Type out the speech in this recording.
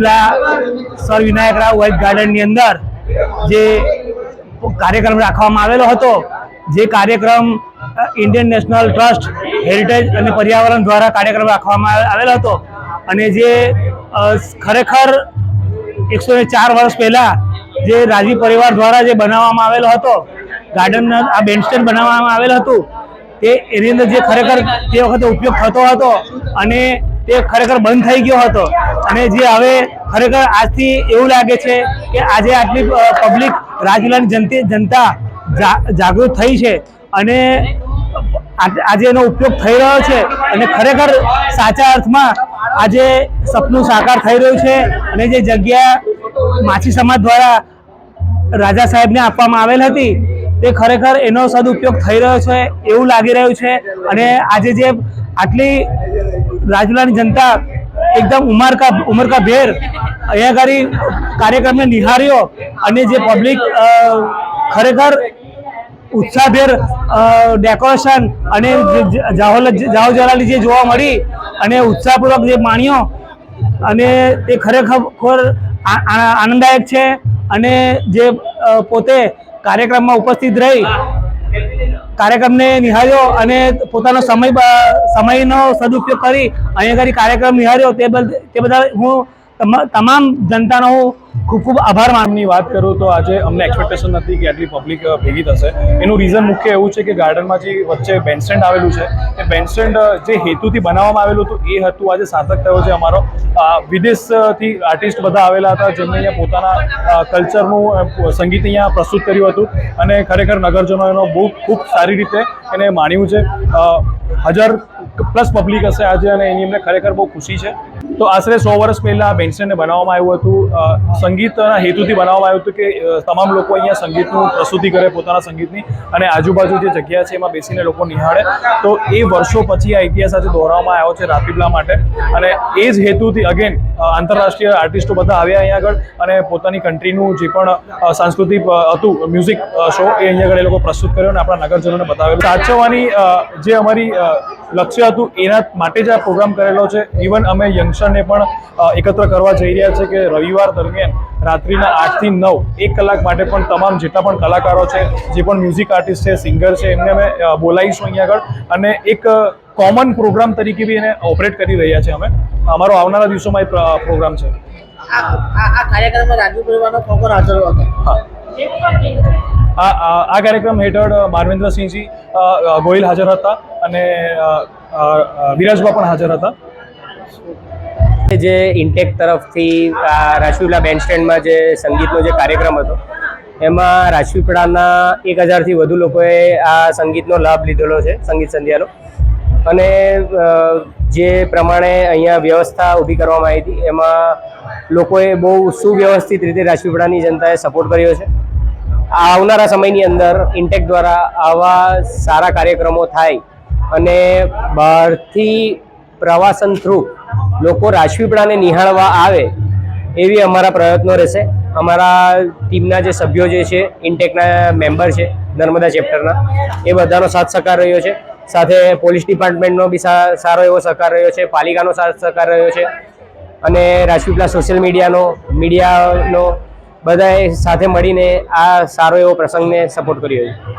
Rajpipla Sir Vinayak Rao white ગાર્ડનની અંદર જે કાર્યક્રમ રાખવામાં આવેલો હતો, જે કાર્યક્રમ ઇન્ડિયન નેશનલ ટ્રસ્ટ હેરિટેજ અને પર્યાવરણ દ્વારા કાર્યક્રમ રાખવામાં આવેલો હતો. અને જે ખરેખર એકસો ને ચાર વર્ષ પહેલા જે રાજી પરિવાર દ્વારા જે બનાવવામાં આવેલો હતો ગાર્ડન આ બેન્ડસ્ટેન્ડ બનાવવામાં આવેલ હતું, તે એની અંદર જે ખરેખર તે વખતે ઉપયોગ થતો હતો અને તે ખરેખર બંધ થઈ ગયો હતો. અને જે હવે ખરેખર આજથી એવું લાગે છે કે આજે આટલી પબ્લિક રાજુલાની જનતી જાગૃત થઈ છે અને આજે એનો ઉપયોગ થઈ રહ્યો છે અને ખરેખર સાચા અર્થમાં આજે સપનું સાકાર થઈ રહ્યું છે અને જે જગ્યા માછી સમાજ દ્વારા રાજા સાહેબને આપવામાં આવેલ હતી તે ખરેખર એનો સદુપયોગ થઈ રહ્યો છે, એવું લાગી રહ્યું છે અને આજે જે આટલી રાજુલાની જનતા એકદમ ઉમરકા ઉમરકા ભેર અહીંયા આગળ કાર્યક્રમને નિહાળ્યો અને જે પબ્લિક ખરેખર ઉત્સાહભેર ડેકોરેશન અને જાહોલ જાહો જલાલી જે જોવા મળી અને ઉત્સાહપૂર્વક જે માણ્યો અને તે ખરેખર આનંદદાયક છે અને જે પોતે કાર્યક્રમમાં ઉપસ્થિત રહી કાર્યક્રમને નિહાળ્યો અને પોતાનો સમય સમયનો સદુપયોગ કરી અહીંયા આગળ કાર્યક્રમ નિહાળ્યો તે બધા હું તમામ જનતાનો ખૂબ ખૂબ આભાર માનની વાત કરું તો આજે અમને એક્સપેક્ટેશન નથી કે આટલી પબ્લિક ભેગી થશે. એનું રીઝન મુખ્ય એવું છે કે ગાર્ડનમાં જે વચ્ચે બેન્ડસ્ટેન્ડ આવેલું છે એ બેન્ડસ્ટેન્ડ જે હેતુથી બનાવવામાં આવેલું હતું એ હતું આજે સાર્થક થયો છે અમારો. વિદેશથી આર્ટિસ્ટ બધા આવેલા હતા જેમણે અહીંયા પોતાના કલ્ચરનું સંગીત અહીંયા પ્રસ્તુત કર્યું હતું. અને ખરેખર નગરજનો એનો બહુ ખૂબ સારી રીતે એને માણ્યું છે. અ, પ્લસ પબ્લિક હશે આજે અને એની અમને ખરેખર બહુ ખુશી છે. તો આશરે સો વર્ષ પહેલાં બેન્ડસ્ટેન્ડને બનાવવામાં આવ્યું હતું. સંગીતના હેતુથી બનાવવામાં આવ્યું હતું કે તમામ લોકો અહીંયા સંગીતનું પ્રસ્તુતિ કરે પોતાના સંગીતની અને આજુબાજુ જે જગ્યા છે એમાં બેસીને લોકો નિહાળે. તો એ વર્ષો પછી આ ઇતિહાસ આજે દોહરાવવામાં આવ્યો છે રાપીપલા માટે. અને એ જ હેતુથી અગેન આંતરરાષ્ટ્રીય આર્ટિસ્ટો બધા આવ્યા અહીંયા આગળ અને પોતાની કન્ટ્રીનું જે પણ સાંસ્કૃતિક હતું મ્યુઝિક શો એ અહીંયા આગળ એ લોકો પ્રસ્તુત કર્યો અને આપણા નગરજનોને બતાવેલું. સાચવવાની જે અમારી લક્ષ્ય હતું. એના માટે જ આ પ્રોગ્રામ કરેલો છે. ઇવન અમે યંગસ્ટરને પણ એકત્ર કરવા જઈ રહ્યા છે કે રવિવાર દરમિયાન રાત્રિના આઠથી નવ એક કલાક માટે પણ તમામ જેટલા પણ કલાકારો છે જે પણ મ્યુઝિક આર્ટિસ્ટ છે સિંગર છે એમને અમે બોલાવીશું અહીંયા આગળ. અને એક કોમન પ્રોગ્રામ તરીકે બી એને ઓપરેટ કરી રહ્યા છે અમે. અમારો આવનારા દિવસોમાં એ પ્ર- પ્રોગ્રામ છે. આ કાર્યક્રમમાં રાજુ પરિવારનો કોકોર હાજર હતો? હા. આ કાર્યક્રમ હેઠળ માનવેન્દ્રસિંહજી ગોહિલ હાજર હતા. અને વિરાજબા પણ હાજર હતા. જે ઇન્ટેક તરફથી રાજપીપળા બેન્ડ સ્ટેન્ડમાં જે સંગીતનો જે કાર્યક્રમ હતો, એમાં રાજપીપળાના એક હજારથી વધુ લોકોએ આ સંગીતનો લાભ લીધેલો છે, સંગીત સંધ્યાનો. અને જે પ્રમાણે અહીંયા વ્યવસ્થા ઊભી કરવામાં આવી હતી, એમાં લોકોએ બહુ સુવ્યવસ્થિત રીતે રાજપીપળાની જનતાએ સપોર્ટ કર્યો છે. આવનારા સમયની અંદર ઇન્ટેક દ્વારા આવા સારા કાર્યક્રમો થાય અને બહારથી પ્રવાસન થ્રુ લોકો રાજપીપળાને નિહાળવા આવે, એવી અમારા પ્રયત્નો રહેશે. અમારા ટીમના જે સભ્યો જે છે ઇન્ટેકના મેમ્બર છે, નર્મદા ચેપ્ટરના એ બધાનો સાથ સહકાર રહ્યો છે. સાથે પોલીસ ડિપાર્ટમેન્ટનો બી સારો એવો સહકાર રહ્યો છે, પાલિકાનો સાથ સહકાર રહ્યો છે, અને રાજપીપળા સોશિયલ મીડિયાનો મીડિયાનો બધાએ સાથે મળીને આ સારો એવો પ્રસંગને સપોર્ટ કર્યો છે.